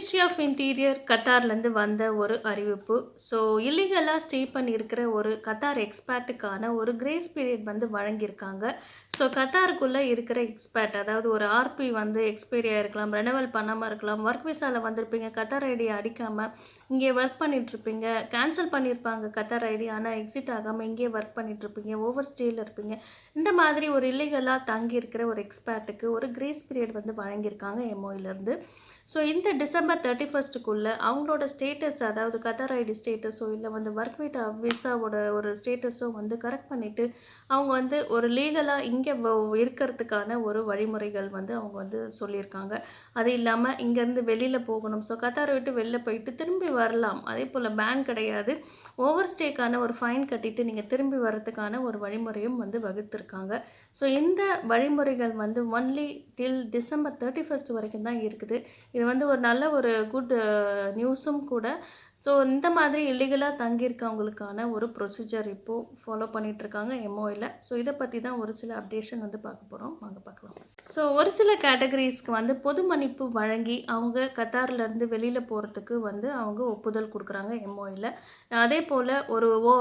Ministry of interior கத்தார்லேருந்து வந்த ஒரு அறிவிப்பு. ஸோ இல்லீகலாக ஸ்டே பண்ணியிருக்கிற ஒரு கத்தார் எக்ஸ்பேர்ட்டுக்கான ஒரு கிரேஸ் பீரியட் வந்து வழங்கியிருக்காங்க. ஸோ கத்தாருக்குள்ளே இருக்கிற எக்ஸ்பேர்ட் அதாவது ஒரு ஆர்பி வந்து எக்ஸ்பீரியாக இருக்கலாம் ரெனவல் பண்ணாமல் இருக்கலாம் ஒர்க் விசாவில் வந்திருப்பீங்க கத்தார் ஐடி அடிக்காமல் இங்கே ஒர்க் பண்ணிகிட்ருப்பீங்க கேன்சல் பண்ணியிருப்பாங்க கத்தார் ஐடி ஆனால் எக்ஸிட் ஆகாமல் இங்கேயே ஒர்க் பண்ணிகிட்ருப்பீங்க ஓவர் ஸ்டேயில் இருப்பீங்க. இந்த மாதிரி ஒரு இல்லீகலாக தங்கி இருக்கிற ஒரு எக்ஸ்பேர்ட்டுக்கு ஒரு கிரேஸ் பீரியட் வந்து வழங்கியிருக்காங்க எம்ஓயிலேருந்து ஸோ இந்த டிசம்பர் தேர்ட்டி ஃபஸ்ட்டுக்குள்ளே அவங்களோட ஸ்டேட்டஸ் அதாவது கதர் ஐடி ஸ்டேட்டஸோ இல்லை வந்து ஒர்க் வீட் விசாவோட ஒரு ஸ்டேட்டஸோ வந்து கரெக்ட் பண்ணிவிட்டு அவங்க வந்து ஒரு லீகலாக இங்கே இருக்கிறதுக்கான ஒரு வழிமுறைகள் வந்து அவங்க வந்து சொல்லியிருக்காங்க. அது இல்லாமல் இங்கேருந்து வெளியில் போகணும். ஸோ கத்தாரை விட்டு வெளில போயிட்டு திரும்பி வரலாம். அதே போல் பேன் கிடையாது. ஓவர் ஸ்டேக்கான ஒரு ஃபைன் கட்டிட்டு நீங்கள் திரும்பி வர்றதுக்கான ஒரு வழிமுறையும் வந்து வகுத்திருக்காங்க. ஸோ இந்த வழிமுறைகள் வந்து only till December thirty first வரைக்கும் தான் இருக்குது. இது வந்து ஒரு நல்ல ஒரு குட் நியூஸும் uh, கூட ஸோ இந்த மாதிரி இல்லீகலாக தங்கியிருக்கவங்களுக்கான ஒரு ப்ரொசீஜர் இப்போது ஃபாலோ பண்ணிகிட்ருக்காங்க எம்ஓயில் ஸோ இதை பற்றி தான் ஒரு சில அப்டேஷன் வந்து பார்க்க போகிறோம் வாங்க பார்க்கலாம். ஸோ ஒரு சில கேட்டகரிஸ்க்கு வந்து பொது மன்னிப்பு வழங்கி அவங்க கத்தார்லேருந்து வெளியில் போகிறதுக்கு வந்து அவங்க ஒப்புதல் கொடுக்குறாங்க எம்ஓயில் அதே போல் ஒரு ஓ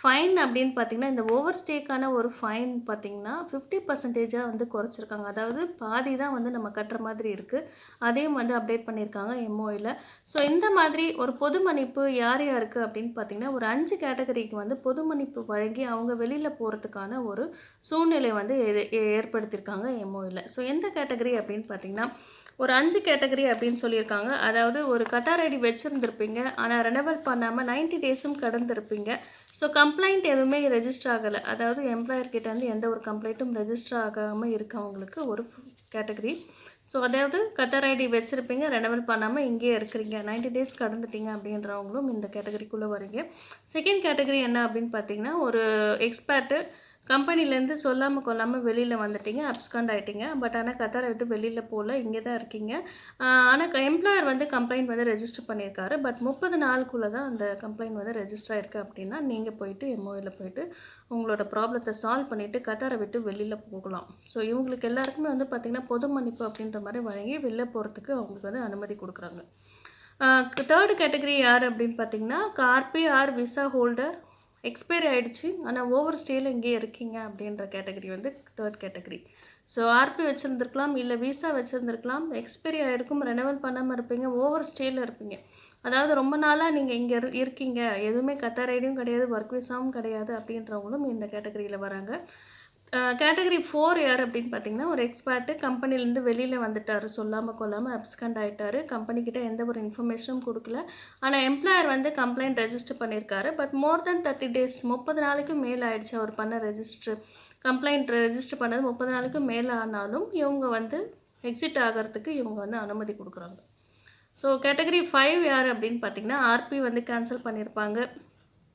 ஃபைன் அப்படின்னு பார்த்தீங்கன்னா இந்த ஓவர் ஸ்டேக்கான ஒரு ஃபைன் பார்த்திங்கன்னா ஃபிஃப்டி பர்சன்டேஜாக வந்து குறைச்சிருக்காங்க. அதாவது பாதி தான் வந்து நம்ம கட்டுற மாதிரி இருக்குது அதையும் வந்து அப்டேட் பண்ணியிருக்காங்க எம்ஓயில் ஸோ இந்த மாதிரி ஒரு பொது மன்னிப்பு யார் யாருக்கு அப்படின்னு பார்த்தீங்கன்னா ஒரு அஞ்சு கேட்டகரிக்கு வந்து பொது மன்னிப்பு வழங்கி அவங்க வெளியில் போகிறதுக்கான ஒரு சூழ்நிலை வந்து ஏ- ஏற்படுத்தியிருக்காங்க எம்ஓயில் ஸோ எந்த கேட்டகரி அப்படின்னு பார்த்தீங்கன்னா ஒரு அஞ்சு கேட்டகரி அப்படின்னு சொல்லியிருக்காங்க. அதாவது ஒரு கத்தார் ஐடி வச்சுருந்துருப்பீங்க. ஆனால் ரெனவல் பண்ணாமல் 90 டேஸும் கடந்திருப்பீங்க. ஸோ கம்ப்ளைண்ட் எதுவுமே ரெஜிஸ்டர் ஆகலை. அதாவது எம்ப்ளாயர் கிட்ட எந்த ஒரு கம்ப்ளைண்ட்டும் ரெஜிஸ்டர் ஆகாமல் இருக்கவங்களுக்கு ஒரு கேட்டகரி ஸோ அதாவது கத்தார் ஐடி வச்சுருப்பீங்க ரெனவல் பண்ணாமல் இங்கேயே இருக்கிறீங்க. 90 டேஸ் கடந்துட்டீங்க அப்படின்றவங்களும் இந்த கேட்டகரிக்குள்ளே வரீங்க செகண்ட் கேட்டகரி என்ன அப்படின்னு பார்த்தீங்கன்னா ஒரு எக்ஸ்பர்ட்டு கம்பெனிலேருந்து சொல்லாமல் கொள்ளாமல் வெளியில் வந்துட்டீங்க அப்ஸ்காண்ட் ஆகிட்டீங்க பட் ஆனால் கத்தாரை விட்டு வெளியில் போகல இங்கே தான் இருக்கீங்க ஆனால் எம்ப்ளாயர் வந்து கம்ப்ளைண்ட் வந்து ரெஜிஸ்டர் பண்ணியிருக்காரு. பட் முப்பது நாளுக்குள்ளே தான் அந்த கம்ப்ளைண்ட் வந்து ரெஜிஸ்டர் ஆயிருக்கு அப்படின்னா நீங்கள் போயிட்டு எம்ஓயில் போயிட்டு உங்களோட ப்ராப்ளத்தை சால்வ் பண்ணிவிட்டு கத்தாரை விட்டு வெளியில் போகலாம். ஸோ இவங்களுக்கு எல்லாருக்குமே வந்து பார்த்திங்கன்னா பொது மன்னிப்பு அப்படின்ற மாதிரி வழங்கி வெளில போகிறதுக்கு அவங்களுக்கு வந்து அனுமதி கொடுக்குறாங்க. தேர்டு கேட்டகரி யார் அப்படின்னு பார்த்தீங்கன்னா கார்பி ஆர் விசா ஹோல்டர் எக்ஸ்பைரி ஆயிடுச்சு. ஆனால் ஓவர் ஸ்டேயில் இங்கேயே இருக்கீங்க அப்படின்ற கேட்டகரி வந்து தேர்ட் கேட்டகரி ஸோ ஆர்பி வச்சுருந்துருக்கலாம் இல்லை விசா வச்சுருந்துருக்கலாம். எக்ஸ்பைரி ஆகிருக்கும் ரெனவல் பண்ணாமல் இருப்பீங்க ஓவர் ஸ்டேயில் இருப்பீங்க. அதாவது ரொம்ப நாளாக நீங்கள் இங்கே இரு இருக்கீங்க. எதுவுமே கத்தார் ஐடியும் கிடையாது ஒர்க் விசாவும் கிடையாது அப்படின்றவங்களும் இந்த கேட்டகரியில் வராங்க. கேட்டகரி ஃபோர் யார் அப்படின்னு பார்த்தீங்கன்னா ஒரு எக்ஸ்பர்ட்டு கம்பெனிலேருந்து வெளியில் வந்துட்டார். சொல்லாமல் கொள்ளாமல் அப்ஸ்கண்ட் ஆகிட்டாரு கம்பெனிக்கிட்ட எந்த ஒரு இன்ஃபர்மேஷனும் கொடுக்கல. ஆனால் எம்ப்ளாயர் வந்து கம்ப்ளைண்ட் ரெஜிஸ்டர் பண்ணியிருக்காரு but more than thirty days முப்பது நாளைக்கும் மேல் ஆயிடுச்சு அவர் பண்ண ரெஜிஸ்டர் கம்ப்ளைண்ட் ரெஜிஸ்டர் பண்ணது முப்பது நாளைக்கும் மேலே ஆனாலும் இவங்க வந்து எக்ஸிட் ஆகிறதுக்கு இவங்க வந்து அனுமதி கொடுக்குறாங்க. ஸோ கேட்டகரி ஃபைவ் யார் அப்படின்னு பார்த்தீங்கன்னா ஆர்பி வந்து கேன்சல் பண்ணியிருப்பாங்க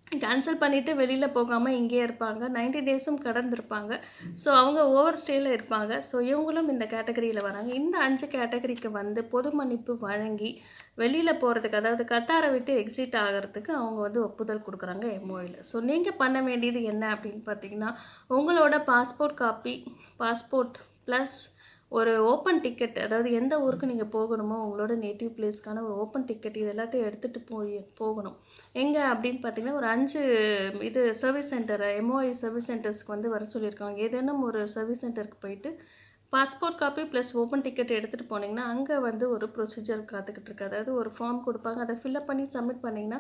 கேன்சல் பண்ணிவிட்டு வெளியில் போகாமல் இங்கேயே இருப்பாங்க. 90 டேஸும் கடந்திருப்பாங்க. ஸோ அவங்க ஓவர் ஸ்டேயில் இருப்பாங்க. ஸோ இவங்களும் இந்த கேட்டகரியில் வராங்க. இந்த அஞ்சு கேட்டகரிக்கு வந்து பொது மன்னிப்பு வழங்கி வெளியில் போகிறதுக்கு அதாவது கத்தாரை விட்டு எக்ஸிட் ஆகிறதுக்கு அவங்க வந்து ஒப்புதல் கொடுக்குறாங்க எம்ஓயில் ஸோ நீங்கள் பண்ண வேண்டியது என்ன அப்படின்னு பார்த்தீங்கன்னா உங்களோட பாஸ்போர்ட் காப்பி பாஸ்போர்ட் ப்ளஸ் ஒரு ஓப்பன் டிக்கெட் அதாவது எந்த ஊருக்கு நீங்கள் போகணுமோ உங்களோட நேட்டிவ் பிளேஸ்க்கான ஒரு ஓப்பன் டிக்கெட் இது எல்லாத்தையும் எடுத்துகிட்டு போய் போகணும். எங்கே அப்படின்னு பார்த்தீங்கன்னா ஒரு அஞ்சு இது சர்வீஸ் சென்டர் எம்ஓஐ சர்வீஸ் சென்டர்ஸ்க்கு வந்து வர சொல்லியிருக்காங்க. ஏதேனும் ஒரு சர்வீஸ் சென்டருக்கு போயிட்டு passport copy plus open ticket எடுத்துகிட்டு போனீங்கன்னா அங்கே வந்து ஒரு ப்ரொசீஜர் காத்துக்கிட்டு இருக்கு. அதாவது ஒரு ஃபார்ம் கொடுப்பாங்க. அதை ஃபில்அப் பண்ணி சப்மிட் பண்ணிங்கன்னா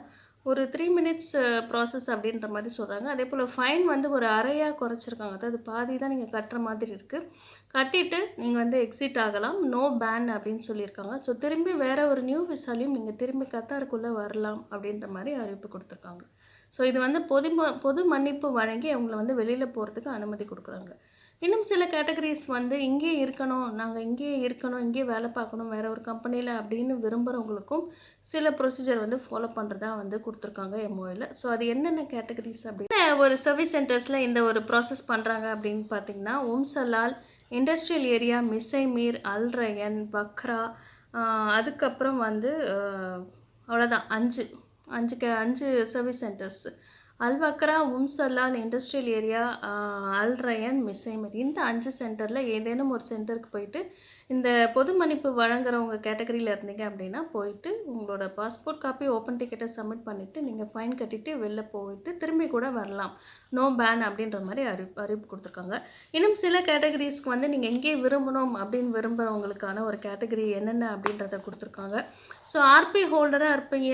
ஒரு த்ரீ மினிட்ஸ் ப்ராசஸ் அப்படின்ற மாதிரி சொல்கிறாங்க அதே போல் ஃபைன் வந்து ஒரு அறையாக குறைச்சிருக்காங்க. அதாவது பாதி தான் நீங்கள் கட்டுற மாதிரி இருக்குது கட்டிட்டு நீங்கள் வந்து எக்ஸிட் ஆகலாம். நோ பேன் அப்படின்னு சொல்லியிருக்காங்க. ஸோ திரும்பி வேறு ஒரு நியூ விசாலையும் நீங்கள் திரும்பி கத்தாருக்குள்ளே வரலாம் அப்படின்ற மாதிரி அறிவிப்பு கொடுத்துருக்காங்க. ஸோ இது வந்து பொது பொது மன்னிப்பு வழங்கி அவங்கள வந்து வெளியில் போகிறதுக்கு அனுமதி கொடுக்குறாங்க. இன்னும் சில கேட்டகரிஸ் வந்து இங்கேயே இருக்கணும் நாங்கள் இங்கேயே இருக்கணும் இங்கேயே வேலை பார்க்கணும் வேறு ஒரு கம்பெனியில் அப்படின்னு விரும்புகிறவங்களுக்கும் சில ப்ரொசீஜர் வந்து ஃபாலோ பண்ணுறதா வந்து கொடுத்துருக்காங்க எம்ஓயில் ஸோ அது என்னென்ன கேட்டகரிஸ் அப்படின்னு ஒரு சர்வீஸ் சென்டர்ஸில் இந்த ஒரு ப்ராசஸ் பண்ணுறாங்க அப்படின்னு பார்த்தீங்கன்னா Umm Salal industrial area Mesaimeer Al Rayyan Bhakra அதுக்கப்புறம் வந்து அவ்வளோதான் அஞ்சு. அஞ்சு க அஞ்சு service centres Al Wakra Umm Umm Salal industrial area Al Rayyan Mesaimeer. இந்த அஞ்சு சென்டரில் ஏதேனும் ஒரு சென்டருக்கு போயிட்டு இந்த பொது மன்னிப்பு வழங்குறவங்க கேட்டகரியில் இருந்தீங்க அப்படின்னா போயிட்டு உங்களோட பாஸ்போர்ட் காப்பி ஓப்பன் டிக்கெட்டை சப்மிட் பண்ணிவிட்டு நீங்கள் ஃபைன் கட்டிட்டு வெளில போயிட்டு திரும்பி கூட வரலாம். நோ பேன் அப்படின்ற மாதிரி அறிவிப்பு அறிவிப்பு கொடுத்துருக்காங்க. இன்னும் சில கேட்டகரிஸ்க்கு வந்து நீங்கள் எங்கே விரும்பணும் அப்படின்னு விரும்புகிறவங்களுக்கான ஒரு கேட்டகரி என்னென்ன அப்படின்றத கொடுத்துருக்காங்க. ஸோ ஆர்பி ஹோல்டராக இருப்பீங்க.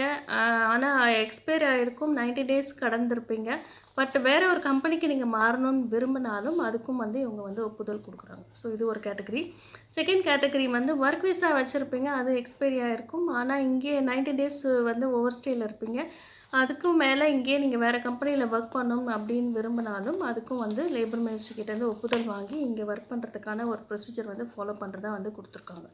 ஆனால் எக்ஸ்பைரி ஆகிருக்கும் 90 டேஸ் கடந்திருப்பீங்க பட் வேறு ஒரு கம்பெனிக்கு நீங்கள் மாறணும்னு விரும்பினாலும் அதுக்கும் வந்து இவங்க வந்து ஒப்புதல் கொடுக்குறாங்க. ஸோ இது ஒரு கேட்டகரி. செகண்ட் கேட்டகரி வந்து ஒர்க் விசா வச்சுருப்பீங்க. அது எக்ஸ்பைரி ஆகிருக்கும் ஆனால் இங்கே 90 டேஸ் வந்து ஓவர் ஸ்டேயில் இருப்பீங்க. அதுக்கும் மேலே இங்கேயே நீங்கள் வேறு கம்பெனியில் ஒர்க் பண்ணணும் அப்படின்னு விரும்பினாலும் அதுக்கும் வந்து லேபர் மினிஸ்ட்ரி கிட்டேருந்து ஒப்புதல் வாங்கி இங்கே ஒர்க் பண்ணுறதுக்கான ஒரு ப்ரொசீஜர் வந்து ஃபாலோ பண்ணுறதா வந்து கொடுத்துருக்காங்க.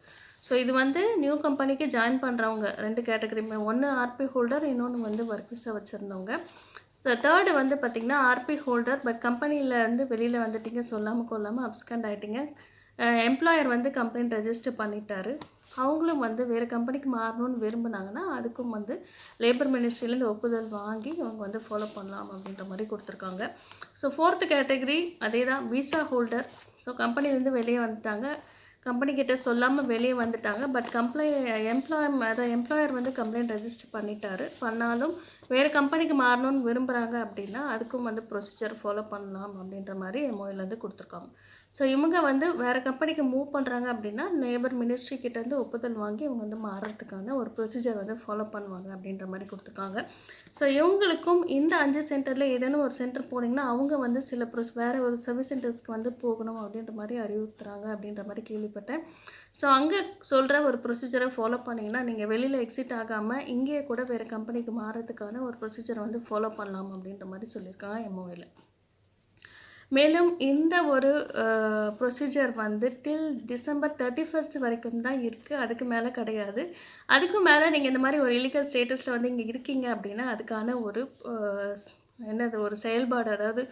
ஸோ இது வந்து நியூ கம்பெனிக்கு ஜாயின் பண்ணுறவங்க ரெண்டு கேட்டகரியுமே ஒன்று ஆர்பி ஹோல்டர் இன்னொன்று வந்து ஒர்க் விசா வச்சுருந்தவங்க. தேர்டு வந்து பார்த்திங்கன்னா ஆர்பி ஹோல்டர் பட் கம்பெனியிலேருந்து வெளியில் வந்துட்டீங்க சொல்லாமல் கொள்ளாமல் அப்ஸ்கண்ட் ஆகிட்டீங்க எம்ப்ளாயர் வந்து கம்ப்ளைண்ட் ரெஜிஸ்டர் பண்ணிட்டாரு. அவங்களும் வந்து வேறு கம்பெனிக்கு மாறணும்னு விரும்புனாங்கன்னா அதுக்கும் வந்து லேபர் மினிஸ்ட்ரியிலேருந்து ஒப்புதல் வாங்கி அவங்க வந்து ஃபாலோ பண்ணலாம் அப்படின்ற மாதிரி கொடுத்துருக்காங்க. ஸோ ஃபோர்த்து கேட்டகரி அதே தான் விசா ஹோல்டர் ஸோ கம்பெனிலேருந்து வெளியே வந்துட்டாங்க. கம்பெனிக்கிட்ட சொல்லாமல் வெளியே வந்துட்டாங்க பட் கம்ப்ளை எம்ப்ளாய் அதாவது எம்ப்ளாயர் வந்து கம்ப்ளைண்ட் ரெஜிஸ்டர் பண்ணிட்டாரு. பண்ணாலும் வேறு கம்பெனிக்கு மாறணும்னு விரும்புகிறாங்க அப்படின்னா அதுக்கும் வந்து ப்ரொசீஜர் ஃபாலோ பண்ணலாம் அப்படின்ற மாதிரி எம்ஓயிலேருந்து கொடுத்துருக்காங்க. ஸோ இவங்க வந்து வேறு கம்பெனிக்கு மூவ் பண்ணுறாங்க அப்படின்னா லேபர் மினிஸ்ட்ரி கிட்டேருந்து ஒப்புதல் வாங்கி இவங்க வந்து மாறுறதுக்கான ஒரு ப்ரொசீஜர் வந்து ஃபாலோ பண்ணுவாங்க அப்படின்ற மாதிரி கொடுத்துருக்காங்க. ஸோ இவங்களுக்கும் இந்த அஞ்சு சென்டரில் ஏதேனும் ஒரு சென்டர் போனீங்கன்னா அவங்க வந்து சில ப்ரொஸ் வேறு ஒரு சர்வீஸ் சென்டர்ஸ்க்கு வந்து போகணும் அப்படின்ற மாதிரி அறிவுறுத்துறாங்க அப்படின்ற மாதிரி கேள்விப்பட்டேன். ஸோ அங்கே சொல்கிற ஒரு ப்ரொசீஜரை ஃபாலோ பண்ணிங்கன்னா நீங்கள் வெளியில் எக்ஸிட் ஆகாமல் இங்கேயே கூட வேறு கம்பெனிக்கு மாறுறதுக்கான ஒரு ப்ரொசீஜரை வந்து ஃபாலோ பண்ணலாம் அப்படின்ற மாதிரி சொல்லியிருக்காங்க எம்ஓவில் மேலும் இந்த ஒரு ப்ரொசீஜர் வந்து டில் டிசம்பர் தேர்ட்டி ஃபஸ்ட் வரைக்கும் தான் இருக்குது அதுக்கு மேலே கிடையாது. அதுக்கு மேலே நீங்கள் இந்த மாதிரி ஒரு இலிகல் ஸ்டேட்டஸில் வந்து இங்கே இருக்கீங்க அப்படின்னா அதுக்கான ஒரு என்னது ஒரு செயல்பாடு அதாவது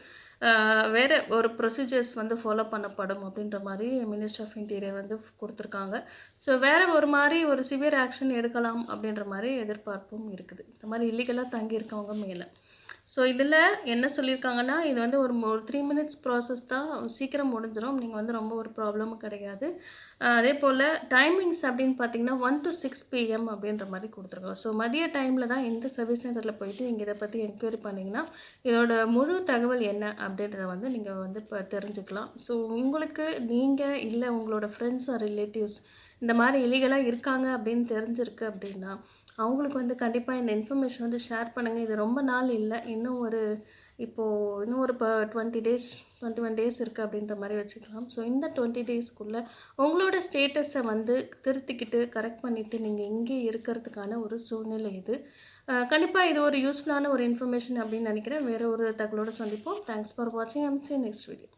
வேறு ஒரு ப்ரொசீஜர்ஸ் வந்து ஃபாலோ பண்ணப்படும் அப்படின்ற மாதிரி மினிஸ்டர் ஆஃப் இன்டீரியர் வந்து கொடுத்துருக்காங்க. ஸோ வேறு ஒரு மாதிரி ஒரு சிவியர் ஆக்ஷன் எடுக்கலாம் அப்படின்ற மாதிரி எதிர்பார்ப்பும் இருக்குது. இந்த மாதிரி இல்லீகலாக தங்கியிருக்கவங்க மேலே. ஸோ இதில் என்ன சொல்லியிருக்காங்கன்னா இது வந்து ஒரு ஒரு த்ரீ மினிட்ஸ் ப்ராசஸ் தான் சீக்கிரம் முடிஞ்சிடும் நீங்கள் வந்து ரொம்ப ஒரு ப்ராப்ளமும் கிடையாது. அதே போல் டைமிங்ஸ் அப்படின்னு பார்த்தீங்கன்னா ஒன் டு சிக்ஸ் பிஎம் அப்படின்ற மாதிரி கொடுத்துருக்கோம் ஸோ மதிய டைமில் தான் இந்த சர்வீஸ் சென்டரில் போயிட்டு நீங்கள் இதை பற்றி என்கொயரி பண்ணிங்கன்னா இதோட முழு தகவல் என்ன அப்படின்றத வந்து நீங்கள் வந்து இப்போ தெரிஞ்சுக்கலாம். ஸோ உங்களுக்கு நீங்கள் இல்லை உங்களோட ஃப்ரெண்ட்ஸ் ஆர் ரிலேட்டிவ்ஸ் இந்த மாதிரி இலிகலாக இருக்காங்க அப்படின்னு தெரிஞ்சிருக்கு அப்படின்னா அவங்களுக்கு வந்து கண்டிப்பாக இந்த இன்ஃபர்மேஷன் வந்து ஷேர் பண்ணுங்கள் இது ரொம்ப நாள் இல்லை. இன்னும் ஒரு இப்போது இன்னும் ஒரு இப்போ twenty days twenty one days இருக்குது அப்படின்ற மாதிரி வச்சுக்கலாம். ஸோ இந்த டுவெண்ட்டி டேஸ்க்குள்ளே உங்களோட ஸ்டேட்டஸை வந்து திருத்திக்கிட்டு கரெக்ட் பண்ணிவிட்டு நீங்கள் இங்கே இருக்கிறதுக்கான ஒரு சூழ்நிலை இது. கண்டிப்பாக இது ஒரு யூஸ்ஃபுல்லான ஒரு இன்ஃபர்மேஷன் அப்படின்னு நினைக்கிறேன். வேறு ஒரு தகவலோடு சந்திப்போம். தேங்க்ஸ் ஃபார் வாட்சிங் அம்சி நெக்ஸ்ட் வீடியோ